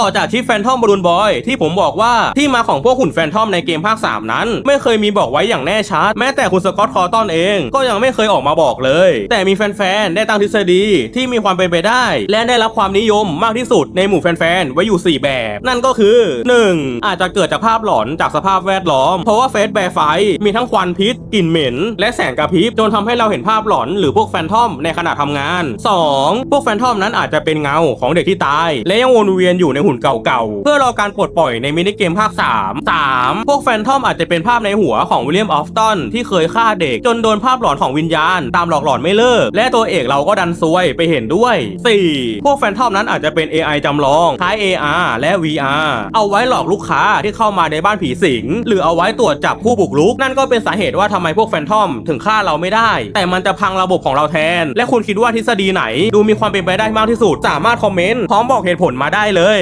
ต่อจากที่แฟนทอมบอลูนบอยที่ผมบอกว่าที่มาของพวกหุ่นแฟนทอมในเกมภาค 3 นั้น ไม่เคยมีบอกไว้อย่างแน่ชัด แม้แต่คุณสกอตคอร์ตันเอง ก็ยังไม่เคยออกมาบอกเลย แต่มีแฟนๆ ได้ตั้งทฤษฎีที่มีความเป็นไปได้ และได้รับความนิยมมากที่สุดในหมู่แฟนๆ ไว้อยู่ 4 แบบ นั่นก็คือ 1. อาจจะเกิดจากภาพหลอนจากสภาพแวดล้อม เพราะว่าเฟสแบร์ไฟมีทั้งควันพิษกลิ่นเหม็น และแสงกระพริบจนทำให้เราเห็นภาพหลอนหรือพวกแฟนทอมในขณะทำงาน 2. พวกแฟนทอมนั้นอาจจะเป็นเงาของเด็กที่ตาย และยังวนเวียนอยู่ในหุ่นเก่าๆ เพื่อรอการปลดปล่อยในมินิเกมภาค 3 3. พวกแฟนทอมอาจจะเป็นภาพในหัวของวิลเลียมออฟตันที่เคยฆ่าเด็ก จนโดนภาพหลอนของวิญญาณ ตามหลอกหลอนไม่เลิก และตัวเอกเราก็ดันซวยไปเห็นด้วย 4. พวกแฟนทอมนั้นอาจจะเป็น AI จำลองคล้าย AR และ VR เอาไว้หลอกลูกค้าที่เข้ามาในบ้านผีสิง หรือเอาไว้ตรวจจับผู้บุกรุก นั่นก็เป็นสาเหตุว่าทำไมพวกแฟนทอมถึงฆ่าเราไม่ได้ แต่มันจะพังระบบของเราแทน และคุณคิดว่าทฤษฎีไหน ดูมีความเป็นไปได้มากที่สุด สามารถคอมเมนต์พร้อมบอกเหตุผลมาได้เลย